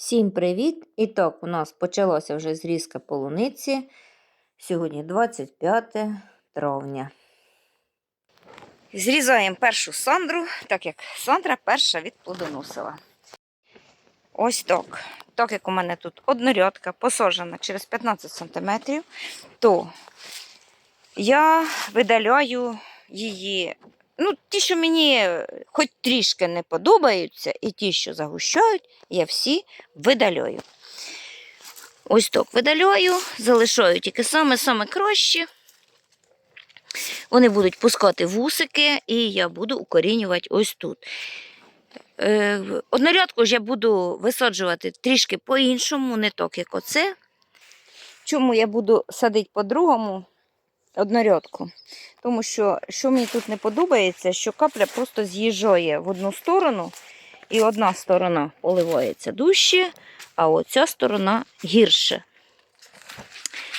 Всім привіт! І так, у нас почалася вже зрізка полуниці. Сьогодні 25 травня. Зрізаємо першу сандру, так як сандра перша відплодоносила. Ось так. Так як у мене тут однорядка посаджена через 15 см, то я видаляю її. Ну, ті, що мені хоч трішки не подобаються, і ті, що загущають, я всі видаляю. Ось так видаляю, залишаю тільки саме-саме краще. Вони будуть пускати вусики, і я буду укорінювати ось тут. Е, Однорядку ж я буду висаджувати трішки по-іншому, не так, як оце. Чому я буду садити по-другому однорядку? Тому що, що мені тут не подобається, що капля просто з'їжджає в одну сторону, і одна сторона поливається дужче, а оця сторона гірше.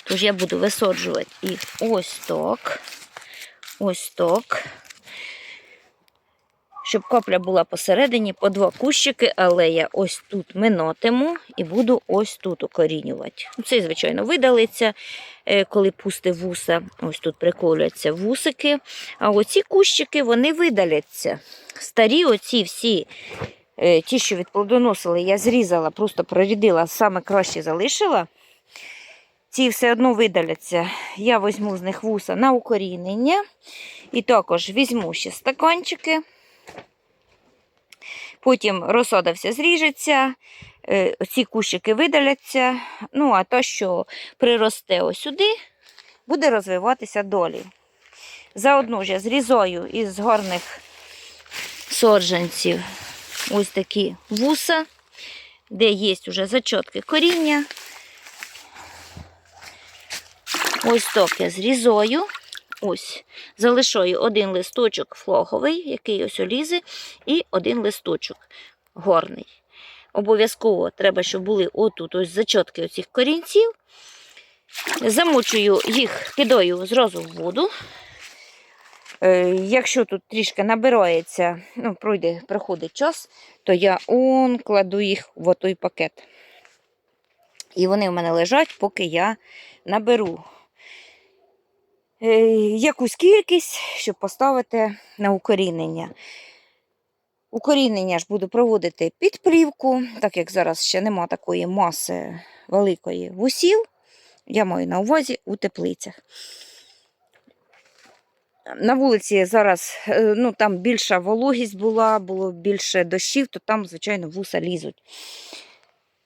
Тож я буду висаджувати їх ось так, ось так. Щоб капля була посередині по два кущики, але я ось тут минотиму і буду ось тут укорінювати. Це, звичайно, видалиться, е, коли пусте вуса. Ось тут приколюються вусики. А оці кущики вони видаляться. Старі, оці всі, е, ті, що відплодоносили, я зрізала, просто прорідила, саме краще залишила. Ці все одно видаляться. Я візьму з них вуса на укорінення. І також візьму ще стаканчики. Потім розсада вся зріжеться, е, ці кущики видаляться. Ну, а то, що приросте ось сюди, буде розвиватися долі. Заодно ж я зрізаю із гарних саджанців ось такі вуса, де є вже зачотки коріння. Ось так я зрізаю. Ось, залишаю один листочок флоговий, який ось олізе, і один листочок горний. Обов'язково треба, щоб були отут ось зачотки оцих корінців. Замочую їх, кидаю зразу в воду. Е, Якщо тут трішки набирається, ну, пройде, проходить час, то я он кладу їх в отой пакет. І вони в мене лежать, поки я наберу якусь кількість, щоб поставити на укорінення. Укорінення ж буду проводити під плівку, так як зараз ще нема такої маси великої вусів, я маю на увазі у теплицях. На вулиці зараз е, ну, там більша вологість була, було більше дощів, то там, звичайно, вуса лізуть.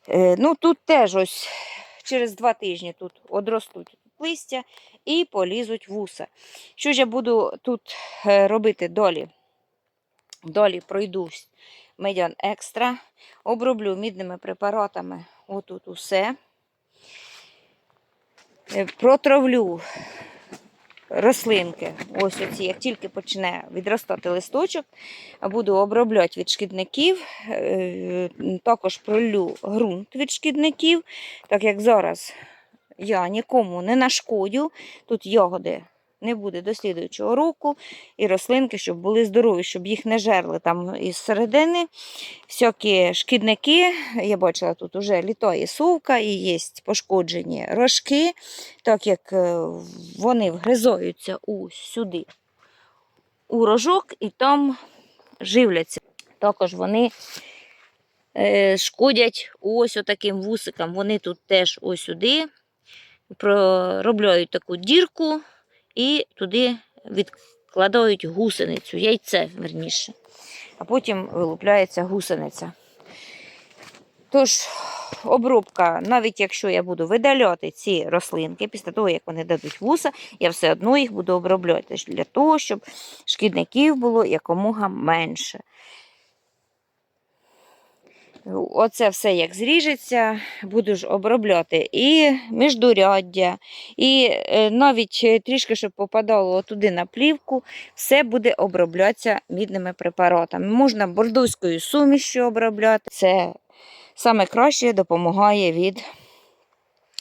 Е, Ну, Тут теж ось через два тижні тут одростуть листя і полізуть вуса. Що ж я буду тут е, робити долі? Долі пройдусь медян екстра, оброблю мідними препаратами отут усе. Е, Протравлю рослинки, ось оці, як тільки почне відростати листочок, буду обробляти від шкідників, е, також пролю ґрунт від шкідників, так як зараз я нікому не нашкодю, тут ягоди не буде до слідуючого року, і рослинки, щоб були здорові, щоб їх не жерли там із середини. Всякі шкідники, я бачила, тут вже літає совка і є пошкоджені рожки, так як е, вони вгризаються ось сюди у рожок і там живляться. Також вони е, шкодять ось отаким вусикам. Вони тут теж ось сюди проробляють таку дірку і туди відкладають гусеницю, яйце верніше. А потім вилупляється гусениця. Тож, обробка, навіть якщо я буду видаляти ці рослинки, після того, як вони дадуть вуса, я все одно їх буду обробляти для того, щоб шкідників було якомога менше. Оце все як зріжеться, буду ж обробляти і міждуряддя, і е, навіть трішки, щоб попадало туди на плівку, все буде оброблятися мідними препаратами. Можна бордоською сумішю обробляти. Це саме краще допомагає від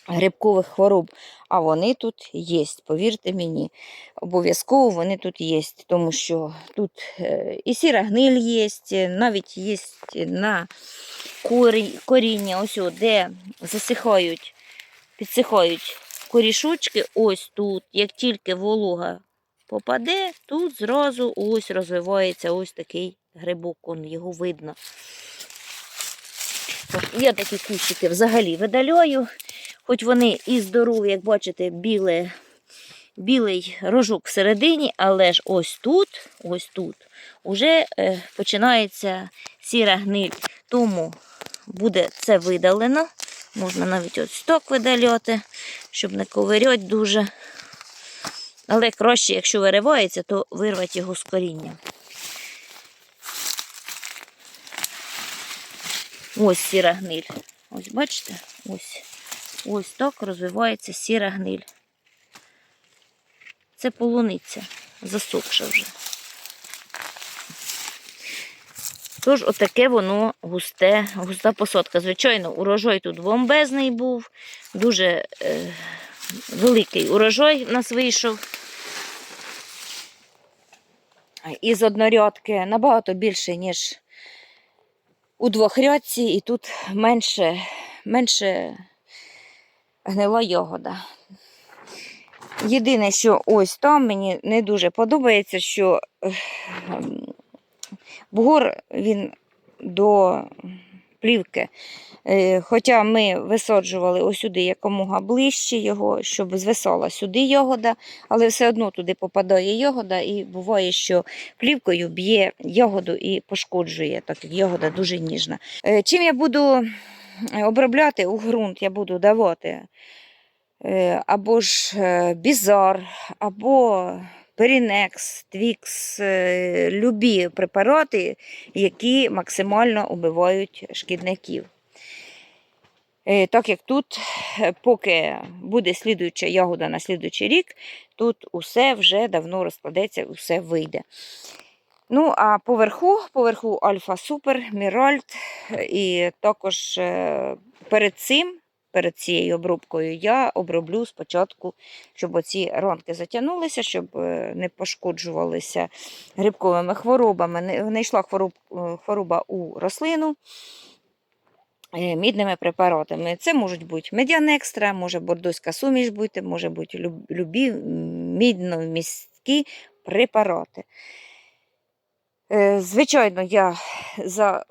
грибкових хвороб. А вони тут є, повірте мені. Обов'язково вони тут є, тому що тут е, і сіра гниль є, навіть є на коріння, ось де засихають, підсихають корішочки, ось тут, як тільки волога попаде, тут зразу ось розвивається ось такий грибок, он, його видно. Я такі кущики взагалі видаляю, хоч вони і здорові, як бачите, біле, білий рожок всередині, але ж ось тут, ось тут, уже е, починається сіра гниль. Тому буде це видалено. Можна навіть ось так видаляти, щоб не ковирять дуже. Але краще, якщо виривається, то вирвати його з коріння. Ось сіра гниль. Ось бачите? Ось. Ось так розвивається сіра гниль. Це полуниця, засохша вже. Тож, отаке воно густе, густа посадка. Звичайно, урожай тут бомбезний був, дуже е, великий урожай в нас вийшов. Із однорядки набагато більше, ніж у двохрядці, і тут менше, менше гнила ягода. Єдине, що ось там мені не дуже подобається, що ем, бугор він до плівки. Е, Хоча ми висаджували ось сюди якомога ближче його, щоб звисала сюди ягода, але все одно туди попадає ягода, і буває, що плівкою б'є ягоду і пошкоджує, так як ягода дуже ніжна. Е, Чим я буду обробляти у ґрунт, я буду давати е, або ж е, бізар, або перінекс, твікс, е, любі препарати, які максимально убивають шкідників. Е, Так як тут, е, поки буде слідуюча ягода на слідуючий рік, тут усе вже давно розкладеться, усе вийде. Ну, а поверху, поверху Альфа Супер, Міральт. І також е, перед цим, перед цією обробкою, я оброблю спочатку, щоб оці ранки затягнулися, щоб е, не пошкоджувалися грибковими хворобами. Не йшла хвороб, е, хвороба у рослину мідними препаратами. Це можуть бути медіанекстра, може бордоська суміш бути, може бути любі мідно-місткі препарати. Е, Звичайно, я за,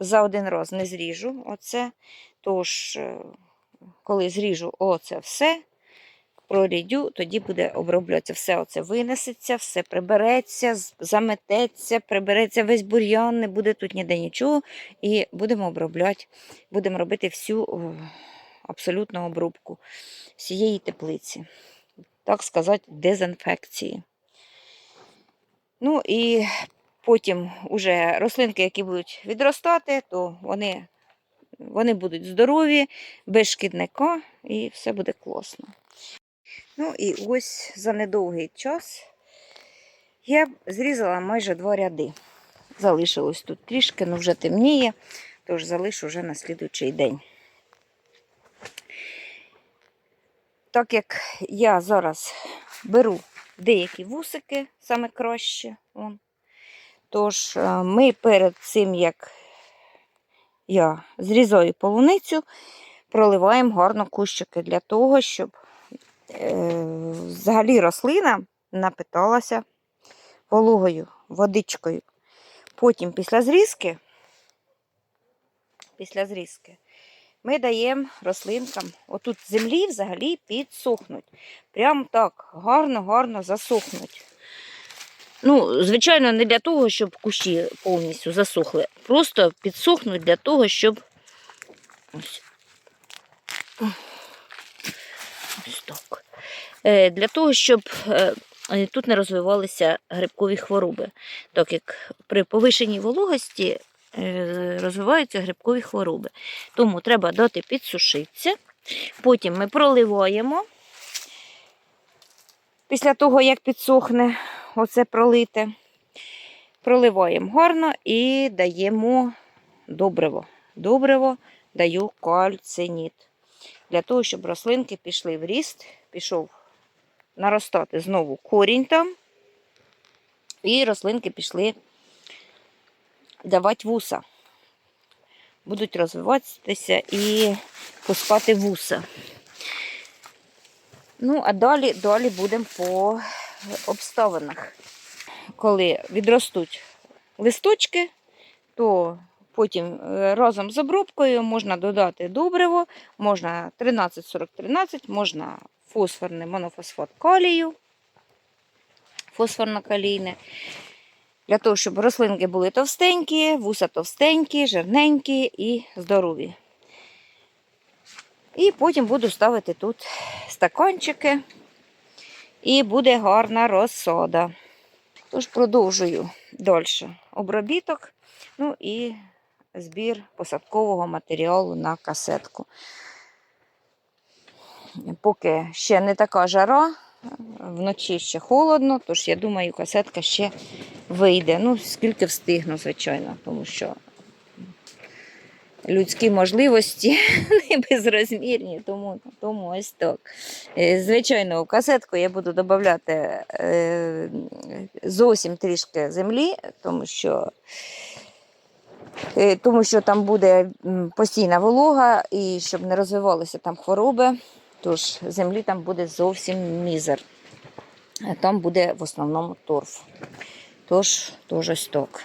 за один раз не зріжу оце. Тож, е, коли зріжу оце все, прорідю, тоді буде оброблятися. Все оце винесеться, все прибереться, замететься, прибереться весь бур'ян, не буде тут ніде нічого. І будемо обробляти, будемо робити всю абсолютну обробку всієї теплиці. Так сказати, дезінфекції. Ну і потім уже рослинки, які будуть відростати, то вони, вони будуть здорові, без шкідника, і все буде класно. Ну і ось за недовгий час я зрізала майже два ряди. Залишилось тут трішки, ну вже темніє, тож залишу вже на слідуючий день. Так як я зараз беру деякі вусики, саме краще, вон, Тож е, ми перед цим, як я зрізаю полуницю, проливаємо гарно кущики для того, щоб е, взагалі рослина напиталася вологою, водичкою. Потім після зрізки, після зрізки ми даємо рослинкам, отут землі взагалі підсохнуть. Прям так гарно-гарно засохнуть. Ну, звичайно, не для того, щоб кущі повністю засохли. Просто підсохнуть для того, щоб ось, ось так. Е, Для того, щоб е, е, тут не розвивалися грибкові хвороби. Так як при повишеній вологості розвиваються грибкові хвороби. Тому треба дати підсушитися. Потім ми проливаємо. Після того, як підсохне оце пролите, проливаємо гарно і даємо добриво. Добриво даю кальциніт. для того, щоб рослинки пішли в ріст, пішов наростати знову корінь там, і рослинки пішли давати вуса. Будуть розвиватися і пускати вуса. Ну, а далі, далі будемо по обставинах. Коли відростуть листочки, то потім е, разом з обробкою можна додати добриво, можна 13-40-13, можна фосфорний монофосфат калію, фосфорно-калійне. Для того, щоб рослинки були товстенькі, вуса товстенькі, жирненькі і здорові. І потім буду ставити тут стаканчики, і буде гарна розсада. Тож продовжую далі обробіток, ну і збір посадкового матеріалу на касетку. Поки ще не така жара, вночі ще холодно, тож я думаю, касетка ще вийде. Ну, скільки встигну, звичайно, тому що людські можливості не безрозмірні, тому, тому ось так. Е, Звичайно, у касетку я буду додавати е, зовсім трішки землі, тому що, е, тому що там буде постійна волога і щоб не розвивалися там хвороби, тож землі там буде зовсім мізер. Там буде в основному торф. Тож, тож ось так.